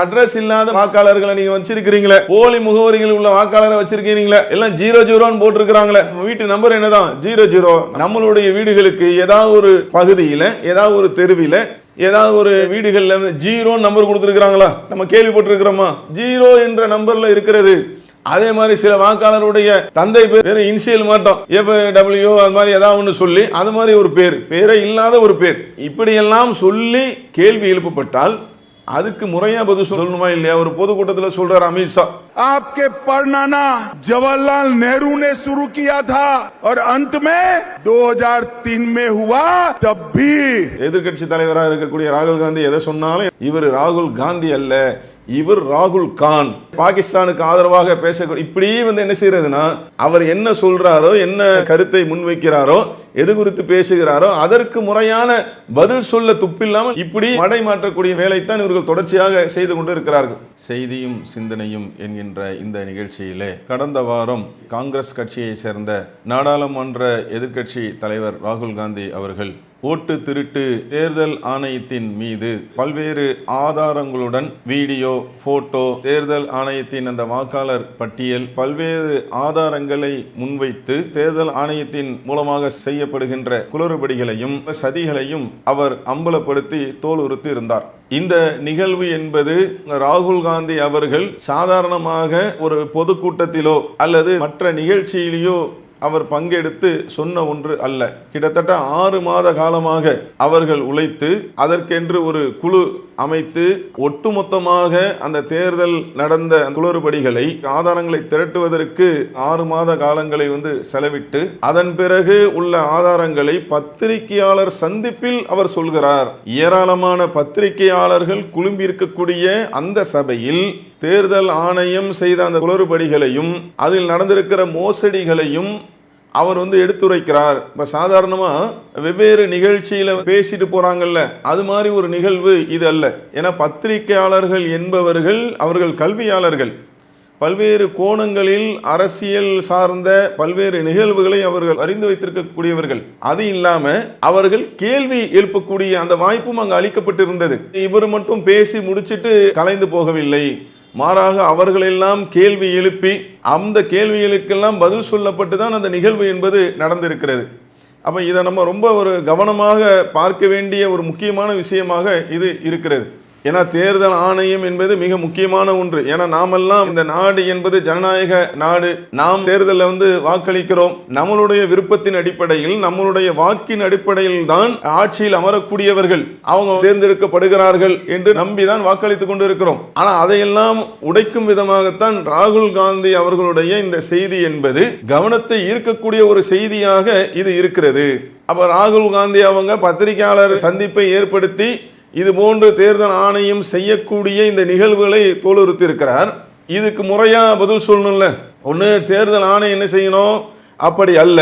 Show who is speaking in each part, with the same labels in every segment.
Speaker 1: Address இல்லாத வாக்காளர்களை நீங்க வச்சிருக்கிறீங்களே. போலி முகவரிகள் உள்ள வாக்காளரை வச்சிருக்கீங்களே எல்லாம் ஜீரோ ஜீரோன்னு போட்டிருக்கிறாங்களே. வீட்டு நம்பர் என்னதான்? Zero zero. நம்மளுடைய வீடுகளுக்கு ஏதாவது ஒரு பகுதியில ஏதாவது ஒரு தெருவில ஏதாவது ஒரு வீடுகள்ல வந்து ஜீரோ நம்பர் கொடுத்துருக்காங்களா நம்ம கேள்விப்பட்டிருக்கிறோமா? ஜீரோ என்ற நம்பர்ல இருக்கிறது. அதே மாதிரி சில வாக்காளருடைய தந்தை பேர் இனிஷியல் மாட்டோம். எஃப் டபிள்யூ அது மாதிரி ஏதாவது ஒன்று சொல்லி அது மாதிரி ஒரு பேர். பேரே இல்லாத ஒரு பேர். இப்படியெல்லாம் சொல்லி கேள்வி எழுப்பப்பட்டால் அதுக்கு முறையா பதில் சொல்லணுமா இல்லையா ஒரு பொதுக்கூட்டத்தில் சொல்றார் அமித்ஷா
Speaker 2: आपके परनाना जवाहरलाल नेहरू ने शुरू किया था और अंत में 2003 में हुआ तब भी
Speaker 1: எதிர்க்கட்சி தலைவராக இருக்கக்கூடிய ராகுல் காந்தி எதை சொன்னாலும் இவர் ராகுல் காந்தி அல்ல இவர் ராகுல் கான். பாகிஸ்தானுக்கு ஆதரவாக பேச இப்படி வந்து என்ன செய்யறதுன்னா அவர் என்ன சொல்றாரோ என்ன கருத்தை முன்வைக்கிறாரோ எது குறித்து பேசுகிறாரோ அதற்கு முறையான பதில் சொல்ல துப்பில்லாமல் இப்படி மடை மாற்றக்கூடிய வேலைத்தான் இவர்கள் தொடர்ச்சியாக செய்து கொண்டு இருக்கிறார்கள் செய்தியும் சிந்தனையும் என்கின்ற இந்த நிகழ்ச்சியிலே கடந்த வாரம் காங்கிரஸ் கட்சியை சேர்ந்த நாடாளுமன்ற எதிர்க்கட்சி தலைவர் ராகுல் காந்தி அவர்கள் ஓட்டு திருட்டு தேர்தல் ஆணையத்தின் மீது பல்வேறு ஆதாரங்களுடன் வீடியோ போட்டோ தேர்தல் ஆணையத்தின் அந்த வாக்காளர் பட்டியல் பல்வேறு ஆதாரங்களை முன்வைத்து தேர்தல் ஆணையத்தின் மூலமாக செய்யப்படுகின்ற குளறுபடிகளையும் சதிகளையும் அவர் அம்பலப்படுத்தி தோலுறுத்தி இருந்தார். இந்த நிகழ்வு என்பது ராகுல் காந்தி அவர்கள் சாதாரணமாக ஒரு பொதுக்கூட்டத்திலோ அல்லது மற்ற நிகழ்ச்சியிலேயோ அவர் பங்கெடுத்து சொன்ன ஒன்று அல்ல. கிட்டத்தட்ட ஆறு மாத காலமாக அவர்கள் உழைத்து அதற்கென்று ஒரு குழு அமைத்து ஒட்டுமொத்தமாக அந்த தேர்தல் நடந்த குளறுபடிகளை ஆதாரங்களை திரட்டுவதற்கு ஆறு மாத காலங்களை வந்து செலவிட்டு அதன் பிறகு உள்ள ஆதாரங்களை பத்திரிகையாளர் சந்திப்பில் அவர் சொல்கிறார். ஏராளமான பத்திரிகையாளர்கள் குழும்பியிருக்கக்கூடிய அந்த சபையில் தேர்தல் ஆணையம் செய்த அந்த குளறுபடிகளையும் அதில் நடந்திருக்கிற மோசடிகளையும் அவர் வந்து எடுத்துரைக்கிறார். இப்போ சாதாரணமாக வெவ்வேறு நிகழ்ச்சியில் பேசிட்டு போகிறாங்கல்ல அது மாதிரி ஒரு நிகழ்வு இது அல்ல. ஏன்னா பத்திரிகையாளர்கள் என்பவர்கள் அவர்கள் கல்வியாளர்கள். பல்வேறு கோணங்களில் அரசியல் சார்ந்த பல்வேறு நிகழ்வுகளை அவர்கள் அறிந்து வைத்திருக்கக்கூடியவர்கள். அது இல்லாமல் அவர்கள் கேள்வி எழுப்பக்கூடிய அந்த வாய்ப்பும் அங்கு அளிக்கப்பட்டிருந்தது. இவர் மட்டும் பேசி முடிச்சிட்டு கலைந்து போகவில்லை. மாறாக அவர்களெல்லாம் கேள்வி எழுப்பி அந்த கேள்விகளுக்கெல்லாம் பதில் சொல்லப்பட்டு தான் அந்த நிகழ்வு என்பது நடந்திருக்கிறது. அப்போ இதை நம்ம ரொம்ப ஒரு கவனமாக பார்க்க வேண்டிய ஒரு முக்கியமான விஷயமாக இது இருக்கிறது. ஏன்னா தேர்தல் ஆணையம் என்பது மிக முக்கியமான ஒன்று. ஏன்னா நாமெல்லாம் இந்த நாடு என்பது ஜனநாயக நாடு. நாம் தேர்தலில் வந்து வாக்களிக்கிறோம். நம்மளுடைய விருப்பத்தின் அடிப்படையில் நம்மளுடைய வாக்கின் அடிப்படையில் தான் ஆட்சியில் அமரக்கூடியவர்கள் அவங்க தேர்ந்தெடுக்கப்படுகிறார்கள் என்று நம்பிதான் வாக்களித்துக் கொண்டிருக்கிறோம். இருக்கிறோம் அதையெல்லாம் உடைக்கும் விதமாகத்தான் ராகுல் காந்தி அவர்களுடைய இந்த செய்தி என்பது கவனத்தை ஈர்க்கக்கூடிய ஒரு செய்தியாக இது இருக்கிறது. அப்ப ராகுல் காந்தி அவங்க பத்திரிகையாளர் சந்திப்பை ஏற்படுத்தி இது போன்று தேர்தல் ஆணையம் செய்யக்கூடிய இந்த நிகழ்வுகளை தோலுறுத்தி இருக்கிறார் இதுக்கு முறையாக பதில் சொல்லணும்ல. ஒன்று தேர்தல் ஆணையம் என்ன செய்யணும்? அப்படி அல்ல.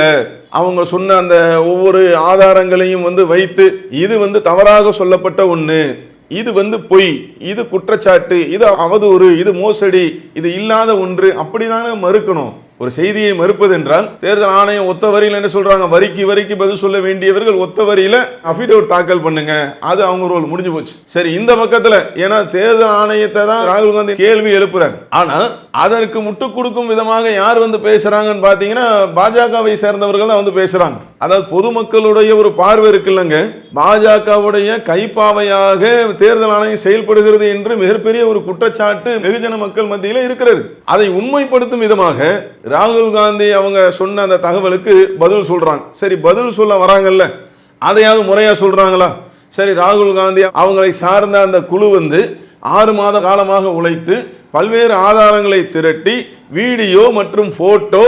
Speaker 1: அவங்க சொன்ன அந்த ஒவ்வொரு ஆதாரங்களையும் வந்து வைத்து இது வந்து தவறாக சொல்லப்பட்ட ஒன்று இது வந்து பொய். இது குற்றச்சாட்டு. இது அவதூறு. இது மோசடி. இது இல்லாத ஒன்று. அப்படிதானே மறுக்கணும். ஒரு செய்தியை மறுப்பது என்றால் தேர்தல் ஆணையம் ஒத்த வரியில் என்ன சொல்றாங்க? வரிக்கு வரிக்கு பதில் சொல்ல வேண்டியவர்கள் ஒத்த வரியில அபிடவிட் தாக்கல் பண்ணுங்க. அது அவங்க ரோல் முடிஞ்சு போச்சு. சரி இந்த பக்கத்துல ஏன்னா தேர்தல் ஆணையத்தை தான் ராகுல் காந்தி கேள்வி எழுப்புறாரு. ஆனா அதற்கு முட்டு கொடுக்கும் விதமாக யார் வந்து பேசுறாங்கன்னு பாத்தீங்கன்னா பாஜகவை சேர்ந்தவர்கள் தான் வந்து பேசுறாங்க. அதாவது பொதுமக்களுடைய ஒரு பார்வை இருக்குல்லங்க பாஜகவுடைய கைப்பாவையாக தேர்தல் ஆணையம் செயல்படுகிறது என்று மிகப்பெரிய ஒரு குற்றச்சாட்டு வெகுஜன மக்கள் மத்தியில் இருக்கிறது. அதை உண்மைப்படுத்தும் விதமாக ராகுல் காந்தி அவங்க சொன்ன அந்த தகவலுக்கு பதில் சொல்கிறாங்க சரி பதில் சொல்ல வராங்கல்ல? அதையாவது முறையாக சொல்கிறாங்களா சரி ராகுல் காந்தி அவங்களை சார்ந்த அந்த குழு வந்து ஆறு மாத காலமாக உழைத்து பல்வேறு ஆதாரங்களை திரட்டி வீடியோ மற்றும் ஃபோட்டோ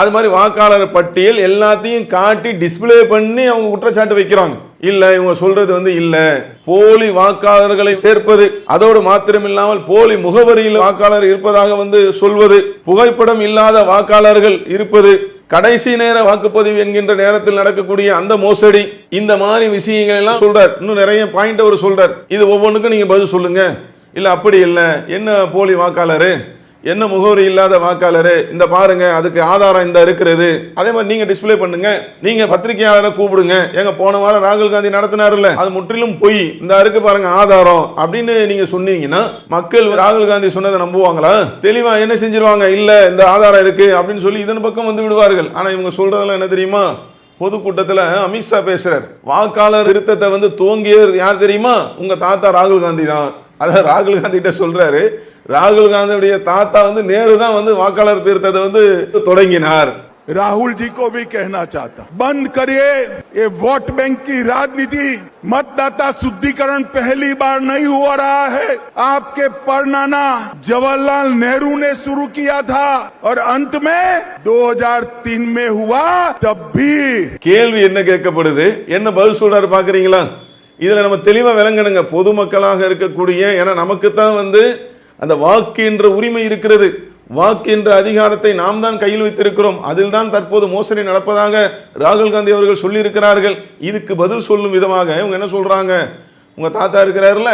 Speaker 1: அது மாதிரி வாக்காளர் பட்டியல் எல்லாத்தையும் காட்டி டிஸ்ப்ளே பண்ணி அவங்க குற்றச்சாட்டு வைக்கிறாங்க. இல்ல இவங்க சொல்றது வந்து இல்ல. போலி வாக்காளர்களை சேர்ப்பது அதோடு மாத்திரமில்லாமல் போலி முகவரியில் வாக்காளர் இருப்பதாக வந்து சொல்வது புகைப்படம் இல்லாத வாக்காளர்கள் இருப்பது கடைசி நேர வாக்குப்பதிவு என்கின்ற நேரத்தில் நடக்கக்கூடிய அந்த மோசடி இந்த மாதிரி விஷயங்கள் எல்லாம் சொல்றார். இன்னும் நிறைய பாயிண்ட் அவர் சொல்றார். இது ஒவ்வொன்றுக்கும் நீங்க பதில் சொல்லுங்க. இல்ல அப்படி இல்லை. என்ன போலி வாக்காளரு? என்ன முகவரி இல்லாத வாக்காளர் இந்த பாருங்க அதுக்கு ஆதாரம் இந்த இருக்கிறது. அதே மாதிரி நீங்க டிஸ்பிளே பண்ணுங்க. நீங்க பத்திரிகையாளரை கூப்பிடுங்க. எங்க போன வாரம் ராகுல் காந்தி நடத்தினார்ல அது முற்றிலும் பொய். இந்த இருக்கு பாருங்க ஆதாரம். அப்படின்னு நீங்க சொன்னீங்கன்னா மக்கள் ராகுல் காந்தி சொன்னதை நம்புவாங்களா? தெளிவா என்ன செஞ்சிருவாங்க? இல்ல இந்த ஆதாரம் இருக்கு அப்படின்னு சொல்லி இதன் பக்கம் வந்து விடுவார்கள். ஆனா இவங்க சொல்றதெல்லாம் என்ன தெரியுமா? பொதுக்கூட்டத்தில் அமித்ஷா பேசுறார். வாக்காளர் திருத்தத்தை வந்து துவங்கியவர் யார் தெரியுமா? உங்க தாத்தா ராகுல் காந்தி தான். அதான் ராகுல் காந்தி கிட்ட சொல்றாரு. ராகுல் காந்தியுடைய தாத்தா வந்து நேரு தான் வந்து வாக்காளர் திருத்தத்தை வந்து தொடங்கினார்
Speaker 2: राहुल जी को भी कहना चाहता बंद करिए ये वोट बैंक की राजनीति मतदाता शुद्धिकरण पहली बार नहीं हो रहा है आपके परनाना जवाहरलाल नेहरू ने शुरू किया था और अंत में 2003 में हुआ तब भी
Speaker 1: கேள்வி என்ன கேட்கப்படுது என்ன பதில் சொல்றாரு பாக்குறீங்களா இதுல நம்ம தெளிவா விளங்கணுங்க பொதுமக்களாக இருக்கக்கூடிய ஏன்னா நமக்கு தான் வந்து அந்த வாக்கு என்ற உரிமை இருக்கிறது. வாக்கு என்ற அதிகாரத்தை நாம் தான் கையில் வைத்திருக்கிறோம். அதில் தான் தற்போது மோசடி நடப்பதாக ராகுல் காந்தி அவர்கள் சொல்லியிருக்கிறார்கள். இதுக்கு பதில் சொல்லும் விதமாக இவங்க என்ன சொல்கிறாங்க உங்கள் தாத்தா இருக்கிறாருல்ல?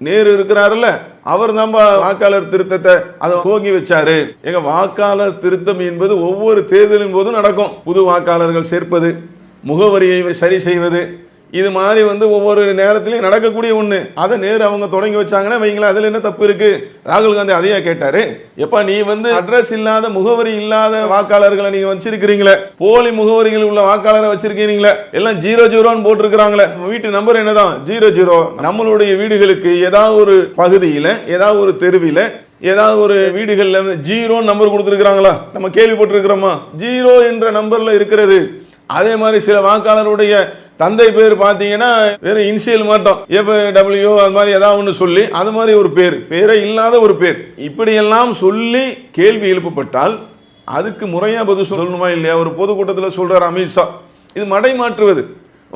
Speaker 1: நேரு இருக்கிறாருல்ல? அவர் தான் வாக்காளர் திருத்தத்தை அதை துவங்கி வச்சாரு. எங்க வாக்காளர் திருத்தம் என்பது ஒவ்வொரு தேர்தலின் போதும் நடக்கும். புது வாக்காளர்கள் சேர்ப்பது முகவரியை சரி செய்வது இது மாதிரி வந்து ஒவ்வொரு நேரத்திலையும் நடக்கக்கூடிய ஒன்று அதை நேரு அவங்க தொடங்கி வச்சாங்கன்னா வைங்களேன் அதில் என்ன தப்பு இருக்கு? ராகுல் காந்தி அதையா கேட்டாரு. எப்பா நீ வந்து அட்ரஸ் இல்லாத முகவரி இல்லாத வாக்காளர்களை நீங்க வச்சிருக்கிறீங்களே? போலி முகவரிகள் உள்ள வாக்காளரை வச்சிருக்கிறீங்களே? எல்லாம் ஜீரோ ஜீரோன்னு போட்டிருக்கிறாங்களே. வீட்டு நம்பர் என்னதான்? Zero zero. நம்மளுடைய வீடுகளுக்கு ஏதாவது ஒரு பகுதியில் ஏதாவது ஒரு தெருவில் ஏதாவது ஒரு வீடுகளில் வந்து ஜீரோ நம்பர் கொடுத்துருக்குறாங்களா? நம்ம கேள்விப்பட்டிருக்கிறோமா? ஜீரோ என்ற நம்பரில் இருக்கிறது. அதே மாதிரி சில வாக்காளருடைய தந்தை பேர் பார்த்தீங்கன்னா வெறும் இன்சியல் மட்டும். எஃப் டபிள்யூ அது மாதிரி ஏதாவது ஒன்று சொல்லி அது மாதிரி ஒரு பேர். பேரே இல்லாத ஒரு பேர். இப்படியெல்லாம் சொல்லி கேள்வி எழுப்பப்பட்டால் அதுக்கு முறையாக பதில் சொல்லணுமா இல்லையா? ஒரு பொதுக்கூட்டத்தில் சொல்கிறார் அமித்ஷா இது மடை மாற்றுவது.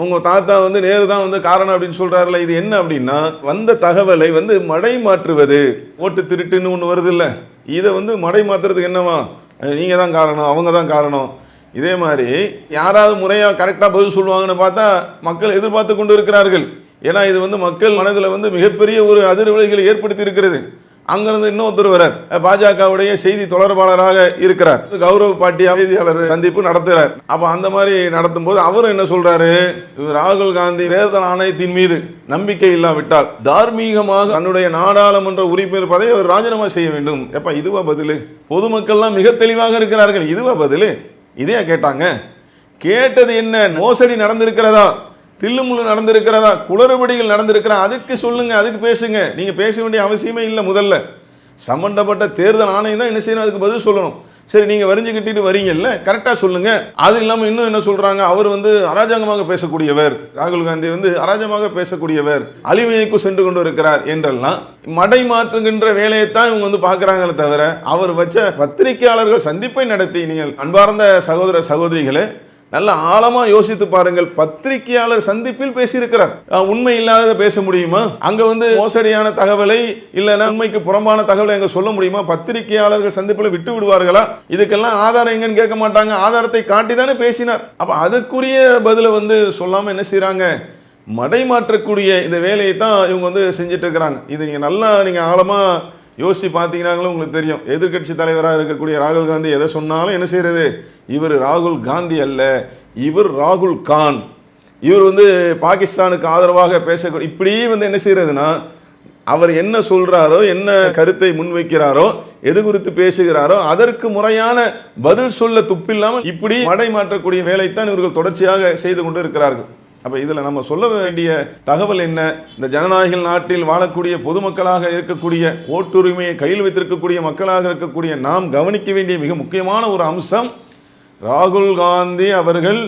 Speaker 1: உங்கள் தாத்தா வந்து நேரு தான் வந்து காரணம் அப்படின்னு சொல்கிறாருல இது என்ன அப்படின்னா வந்த தகவலை வந்து மடை மாற்றுவது. ஓட்டு திருட்டுன்னு ஒன்று வருது இல்லை. இதை வந்து மடை மாற்றுறதுக்கு என்னவா? நீங்கள் தான் காரணம் அவங்க தான் காரணம். இதே மாதிரி யாராவது முறையாக கரெக்டாக பதில் சொல்லுவாங்கன்னு பார்த்தா மக்கள் எதிர்பார்த்து கொண்டு இருக்கிறார்கள் ஏன்னா இது வந்து மக்கள் மனதில் வந்து மிகப்பெரிய ஒரு அதிர்வலைகளை ஏற்படுத்தி இருக்கிறது. அங்கிருந்து இன்னொருத்தர் வரார் பாஜகவுடைய செய்தி தொடர்பாளராக இருக்கிறார். கௌரவ பாட்டி செய்தியாளர் சந்திப்பு நடத்துகிறார். அப்ப அந்த மாதிரி நடத்தும் போது அவரும் என்ன சொல்றாரு? ராகுல் காந்தி தேர்தல் ஆணையத்தின் மீது நம்பிக்கை இல்லாவிட்டால் தார்மீகமாக தன்னுடைய நாடாளுமன்ற உறுப்பினர் பதவியை அவர் ராஜினாமா செய்ய வேண்டும். எப்ப இதுவா பதிலு? பொதுமக்கள்லாம் மிக தெளிவாக இருக்கிறார்கள். இதுவா பதிலு? இதையா கேட்டாங்க? கேட்டது என்ன? மோசடி நடந்திருக்கிறதா? தில்லுமுள்ளு நடந்திருக்கிறதா? குளறுபடிகள் நடந்திருக்கிறா அதுக்கு சொல்லுங்க அதுக்கு பேசுங்க. நீங்கள் பேச வேண்டிய அவசியமே இல்லை முதல்ல. சம்மந்தப்பட்ட தேர்தல் ஆணையம் தான் என்ன செய்யணும்? அதுக்கு பதில் சொல்லணும். சரி நீங்க வரிஞ்சு கட்டிட்டு வரீங்கல்ல கரெக்டா சொல்லுங்க. அது இல்லாம இன்னும் என்ன சொல்றாங்க? அவர் வந்து அராஜகமாக பேசக்கூடியவர். ராகுல் காந்தி வந்து அராஜகமாக பேசக்கூடியவர். அழிவைக்கு சென்று கொண்டு இருக்கிறார் என்றெல்லாம் மடை மாற்றுகின்ற வேலையைத்தான் இவங்க வந்து பார்க்குறாங்களே தவிர அவர் வச்ச பத்திரிகையாளர்கள் சந்திப்பை நடத்தி நீங்கள் அன்பார்ந்த சகோதர சகோதரிகளே நல்ல ஆழமா யோசித்து பாருங்கள். பத்திரிகையாளர் சந்திப்பில் பேசியிருக்கிறார். உண்மை இல்லாததை பேச முடியுமா? அங்க வந்து மோசடியான தகவலை இல்லைன்னா உண்மைக்கு புறம்பான தகவலை அங்க சொல்ல முடியுமா? பத்திரிகையாளர்கள் சந்திப்பில் விட்டு விடுவார்களா? இதுக்கெல்லாம் ஆதாரம் எங்கன்னு கேட்க மாட்டாங்க. ஆதாரத்தை காட்டி தானே பேசினார். அப்ப அதுக்குரிய பதிலை வந்து சொல்லாம என்ன செய்யறாங்க மடை மாற்றக்கூடிய இந்த வேலையை தான் இவங்க வந்து செஞ்சுட்டு இருக்கிறாங்க. இது நீங்க நல்லா நீங்க ஆழமா யோசிச்சு பார்த்தீங்கன்னாங்களும் உங்களுக்கு தெரியும். எதிர்க்கட்சி தலைவராக இருக்கக்கூடிய ராகுல் காந்தி எதை சொன்னாலும் என்ன செய்கிறது இவர் ராகுல் காந்தி அல்ல இவர் ராகுல் கான். இவர் வந்து பாகிஸ்தானுக்கு ஆதரவாக பேசக்கூடிய இப்படி வந்து என்ன செய்யறதுன்னா அவர் என்ன சொல்கிறாரோ என்ன கருத்தை முன்வைக்கிறாரோ எது குறித்து பேசுகிறாரோ அதற்கு முறையான பதில் சொல்ல துப்பில்லாமல் இப்படி மடை மாற்றக்கூடிய வேலைத்தான் இவர்கள் தொடர்ச்சியாக செய்து கொண்டு இருக்கிறார்கள் அப்போ இதில் நம்ம சொல்ல வேண்டிய தகவல் என்ன? இந்த ஜனநாயக நாட்டில் வாழக்கூடிய பொதுமக்களாக இருக்கக்கூடிய ஓட்டுரிமையை கையில் வைத்திருக்கக்கூடிய மக்களாக இருக்கக்கூடிய நாம் கவனிக்க வேண்டிய மிக முக்கியமான ஒரு அம்சம் ராகுல் காந்தி அவர்கள்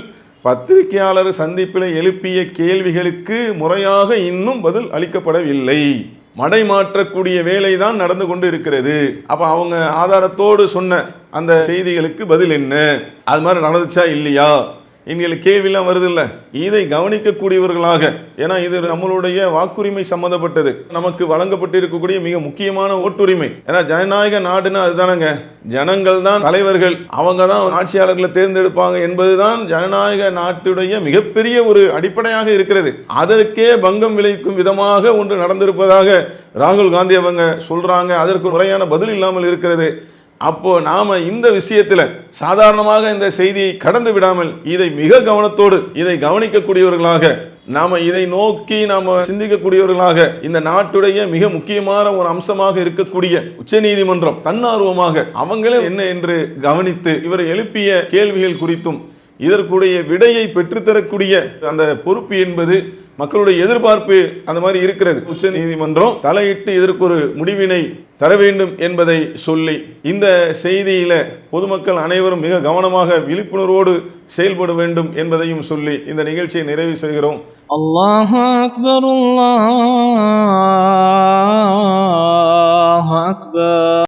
Speaker 1: பத்திரிகையாளர் சந்திப்பில் எழுப்பிய கேள்விகளுக்கு முறையாக இன்னும் பதில் அளிக்கப்படவில்லை. மடை மாற்றக்கூடிய வேலை தான் நடந்து கொண்டு இருக்கிறது அப்போ அவங்க ஆதாரத்தோடு சொன்ன அந்த செய்திகளுக்கு பதில் என்ன? அது மாதிரி நடந்துச்சா இல்லையா? என்கிற கேள்விலாம் வருது இதை கவனிக்கக்கூடியவர்களாக ஏன்னா இது நம்மளுடைய வாக்குரிமை சம்மந்தப்பட்டது நமக்கு வழங்கப்பட்டிருக்கக்கூடிய மிக முக்கியமான ஓட்டுரிமை. ஏன்னா ஜனநாயக நாடுன்னா அதுதானங்க. ஜனங்கள் தான் தலைவர்கள். அவங்க தான் ஆட்சியாளர்களை தேர்ந்தெடுப்பாங்க என்பதுதான் ஜனநாயக நாட்டுடைய மிகப்பெரிய ஒரு அடிப்படையாக இருக்கிறது. அதற்கே பங்கம் விளைவிக்கும் விதமாக ஒன்று நடந்திருப்பதாக ராகுல் காந்தி அவங்க சொல்றாங்க. அதற்கு முறையான பதில் இல்லாமல் இருக்கிறது. அப்போ நாம இந்த விஷயத்தில் சாதாரணமாக இந்த செய்தியை கடந்து விடாமல் இதை மிக கவனத்தோடு இதை கவனிக்கக்கூடியவர்களாக நாம இதை நோக்கி நாம சிந்திக்கக்கூடியவர்களாக இந்த நாட்டுடைய மிக முக்கியமான ஒரு அம்சமாக இருக்கக்கூடிய உச்சநீதிமன்றம் தன்னார்வமாக அவங்களே என்ன என்று கவனித்து இவர் எழுப்பிய கேள்விகள் குறித்தும் இதற்குடைய விடையை பெற்றுத்தரக்கூடிய அந்த பொறுப்பு என்பது மக்களுடைய எதிர்பார்ப்பு அந்த மாதிரி இருக்கிறது. உச்ச நீதிமன்றம் தலையிட்டு இதற்கு ஒரு முடிவினை தர வேண்டும் என்பதை சொல்லி இந்த செய்தியில பொதுமக்கள் அனைவரும் மிக கவனமாக விழிப்புணர்வோடு செயல்பட வேண்டும் என்பதையும் சொல்லி இந்த நிகழ்ச்சியை நிறைவு செய்கிறோம்.
Speaker 3: அல்லாஹ் அக்பர் அல்லாஹ்